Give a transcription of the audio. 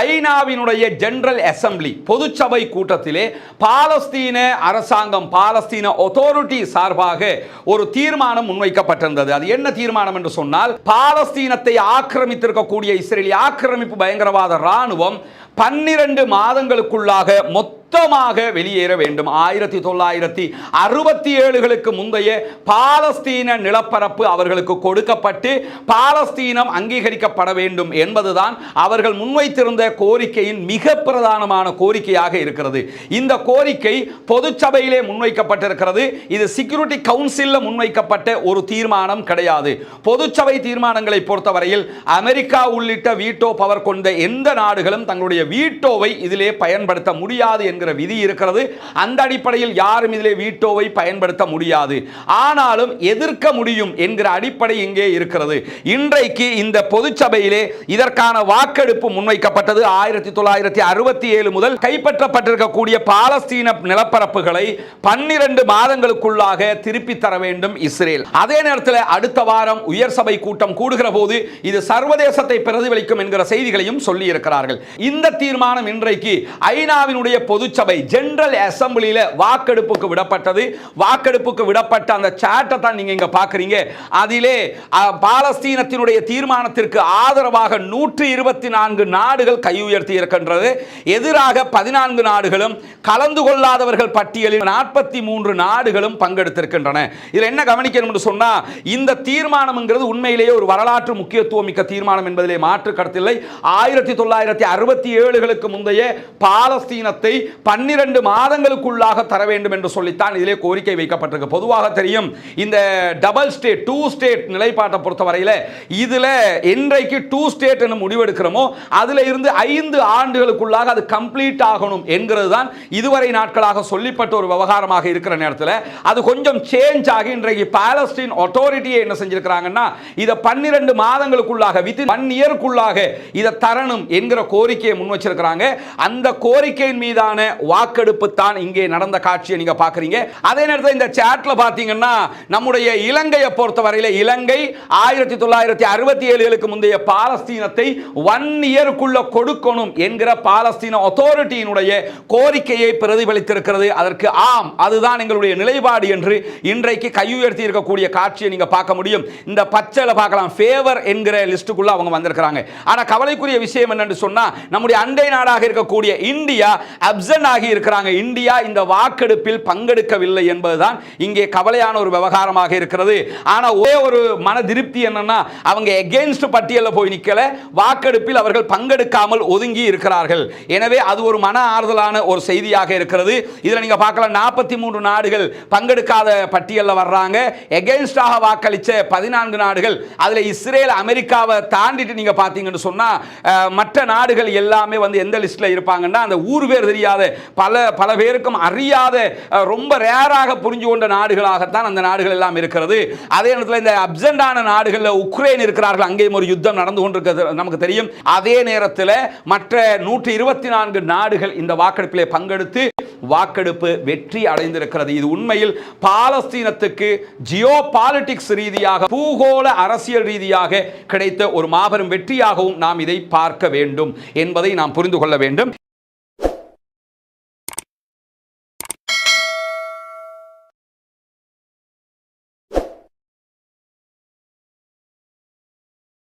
ஐநாவினுடைய general assembly பொதுச்சபை கூட்டத்திலே பாலஸ்தீன அரசாங்கம் பாலஸ்தீன authority சார்பாக ஒரு தீர்மானம் முன்வைக்கப்பட்டிருந்தது. அது என்ன தீர்மானம் என்று சொன்னால் பாலஸ்தீனத்தை ஆக்கிரமித்திருக்கக்கூடிய இஸ்ரேலி ஆக்கிரமிப்பு பயங்கரவாத ராணுவம் பன்னிரண்டு மாதங்களுக்குள்ளாக மொத்த மொத்தமாக வெளியேற வேண்டும். ஆயிரத்தி தொள்ளாயிரத்தி அறுபத்தி ஏழுகளுக்கு முந்தைய பாலஸ்தீன நிலப்பரப்பு அவர்களுக்கு கொடுக்கப்பட்டு பாலஸ்தீனம் அங்கீகரிக்கப்பட வேண்டும் என்பதுதான் அவர்கள் முன்வைத்திருந்த கோரிக்கையின் மிக பிரதானமான கோரிக்கையாக இருக்கிறது. இந்த கோரிக்கை பொதுச்சபையிலே முன்வைக்கப்பட்டிருக்கிறது. இது செக்யூரிட்டி கவுன்சிலில் முன்வைக்கப்பட்ட ஒரு தீர்மானம் கிடையாது. பொதுச்சபை தீர்மானங்களை பொறுத்தவரையில் அமெரிக்கா உள்ளிட்ட வீட்டோ பவர் கொண்ட எந்த நாடுகளும் தங்களுடைய வீட்டோவை இதிலே பயன்படுத்த முடியாது என்கிற என்கிற விதி இருக்கிறது. அந்த அடிப்படையில் யாரும் இதிலே வீட்டோவை பயன்படுத்த முடியாது. ஆனாலும் எதிர்க்க முடியும் என்கிற அடிப்படை இங்கே இருக்கிறது. இன்றைக்கு இந்த பொதுச்சபையிலே இதற்கான வாக்கெடுப்பு முன்வைக்கப்பட்டது. ஆயிரத்தி தொள்ளாயிரத்தி அறுபத்தி ஏழு முதல் கைப்பற்றப்பட்டிருக்கக்கூடிய பாலஸ்தீன நிலப்பரப்புகளை பன்னிரண்டு மாதங்களுக்குள்ளாக திருப்பி தர வேண்டும் இஸ்ரேல். அதே நேரத்தில் அடுத்த வாரம் உயர் சபை கூட்டம் கூடுகிற போது இது சர்வதேசத்தை பிரதிபலிக்கும் என்கிற செய்திகளையும் சொல்லி இருக்கிறார்கள் இந்த தீர்மானம் இன்றைக்கு ஐநாவினுடைய பொது பொதுச்சபை ஜெனரல் அசம்பிளியில் வாக்கெடுப்புக்கு விடப்பட்டது. வாக்கெடுப்புக்கு விடப்பட்ட அந்த சாட்டை தான் நீங்க இங்க பார்க்குறீங்க அதிலே பாலஸ்தீனத்தினுடைய தீர்மானத்திற்கு ஆதரவாக நூற்றி இருபத்தி நான்கு நாடுகள் கையுயர்த்தி இருக்கின்றது. எதிராக பதினான்கு நாடுகளும் கலந்து கொள்ளாதவர்கள் பட்டியலில் நாற்பத்தி மூன்று நாடுகளும் பங்கெடுத்திருக்கின்றன. இதில் என்ன கவனிக்கணும் என்று சொன்னா இந்த தீர்மானம்ங்கிறது உண்மையிலேயே ஒரு வரலாற்று முக்கியத்துவம் மிக்க தீர்மானம் என்பதிலே மாற்று கடத்தில்லை ஆயிரத்தி தொள்ளாயிரத்தி அறுபத்தி ஏழுகளுக்கு முந்தைய பாலஸ்தீனத்தை பன்னிரண்டு மாதங்களுக்குள்ளாக தர வேண்டும் என்று சொல்லித்தான் இதிலே கோரிக்கை வைக்கப்பட்டிருக்கு. பொதுவாக தெரியும் இந்த டபுள் ஸ்டேட் டூ ஸ்டேட் நிலைப்பாட்டை பொறுத்தவரையில் இதில் என்றைக்கு டூ ஸ்டேட் என்று முடிவெடுக்கிறோமோ அதில் இருந்து ஐந்து ஆண்டுகளுக்குள்ளாக அது கம்ப்ளீட் ஆகணும் என்கிறது தான் இதுவரை நாட்களாக சொல்லிப்பட்ட ஒரு விவகாரமாக இருக்கிற நேரத்தில். அது கொஞ்சம் சேஞ்ச் ஆகி இன்றைக்கு பாலஸ்தீன் அத்தாரிட்டியை என்ன செஞ்சிருக்கிறாங்கன்னா இதை பன்னிரண்டு மாதங்களுக்குள்ளாக வித் ஒன் இயருக்குள்ளாக இதை தரணும் என்கிற கோரிக்கையை முன் வச்சிருக்கிறாங்க அந்த கோரிக்கையின் மீதான வாக்கெடுப்பு தான் இங்கே நடந்த காட்சியை நீங்கள் பார்க்குறீங்க. அதே நேரத்தில் இந்த சேட்ல பார்த்தீங்கன்னா நம்முடைய இலங்கையை பொறுத்தவரையில் இலங்கை ஆயிரத்தி தொள்ளாயிரத்தி அறுபத்தி ஏழுகளுக்கு முந்தைய பாலஸ்தீனத்தை ஒன் இயருக்குள்ள கொடுக்கணும் என்கிற பாலஸ்தீன அத்தாரிட்டியினுடைய கோரிக்கையை பிரதிபலித்திருக்கிறது. அதற்கு ஆம் அதுதான் எங்களுடைய நிலைப்பாடு என்று இன்றைக்கு கையுயர்த்தி இருக்கக்கூடிய காட்சியை நீங்கள் பார்க்க முடியும். இந்த பச்சையில் பார்க்கலாம் ஃபேவர் என்கிற லிஸ்ட்டுக்குள்ளே அவங்க வந்திருக்கிறாங்க. ஆனால் கவலைக்குரிய விஷயம் என்னன்னு சொன்னால் நம்முடைய அண்டை நாடாக இருக்கக்கூடிய இந்தியா அப்சன்ட் ஆகி இருக்கிறாங்க. இந்தியா இந்த வாக்கெடுப்பில் பங்கெடுக்கவில்லை என்பதுதான் இங்கே கவலையான ஒரு விவகாரமாக இருக்கிறது. ஆனால் ஒரே ஒரு மன திருப்தி என்னன்னா அவங்க எகென்ஸ்ட் பட்டியலில் போய் நிக்கல. வாக்கெடுப்பில் அவர்கள் பங்கெடுக்காமல் ஒதுங்கி இருக்கிறார்கள். எனவே அது ஒரு மன ஆறுதலான ஒரு செய்தியாக இருக்கிறது. இதுல நீங்க பார்க்கலாம் நாற்பத்தி மூன்று நாடுகள் பங்கெடுக்காத பட்டியலில் வர்றாங்க. எகென்ஸ்டாக வாக்களிச்ச பதினான்கு நாடுகள் அதுல இஸ்ரேல் அமெரிக்காவை தாண்டிட்டு நீங்க பார்த்தீங்கன்னு சொன்னா மற்ற நாடுகள் எல்லாமே வந்து எந்த லிஸ்ட்ல இருப்பாங்கன்னா அந்த ஊர் பேர் தெரியாத பல பல பேருக்கும் அறியாத ரொம்ப ரேராக புரிஞ்சு கொண்ட நாடுகளாகத்தான் அந்த நாடுகள் எல்லாம் இருக்கிறது. அதே நேரத்தில் இந்த அப்சண்டான நாடுகளில் உக்ரைன் இருக்கிறார்கள் அங்கேயும் ஒரு யுத்தம் நடந்து கொண்டிருக்கிறது நமக்கு தெரியும். அதே நேரத்தில் மற்ற நூற்றி இருபத்தி நான்கு நாடுகள் இந்த வாக்கெடுப்பிலே பங்கெடுத்து வாக்கெடுப்பு வெற்றி அடைந்திருக்கிறது. இது உண்மையில் பாலஸ்தீனத்துக்கு ஜியோ பாலிட்டிக்ஸ் ரீதியாக பூகோள அரசியல் ரீதியாக கிடைத்த ஒரு மாபெரும் வெற்றியாகவும் நாம் இதை பார்க்க வேண்டும் என்பதை நாம் புரிந்து கொள்ள வேண்டும்.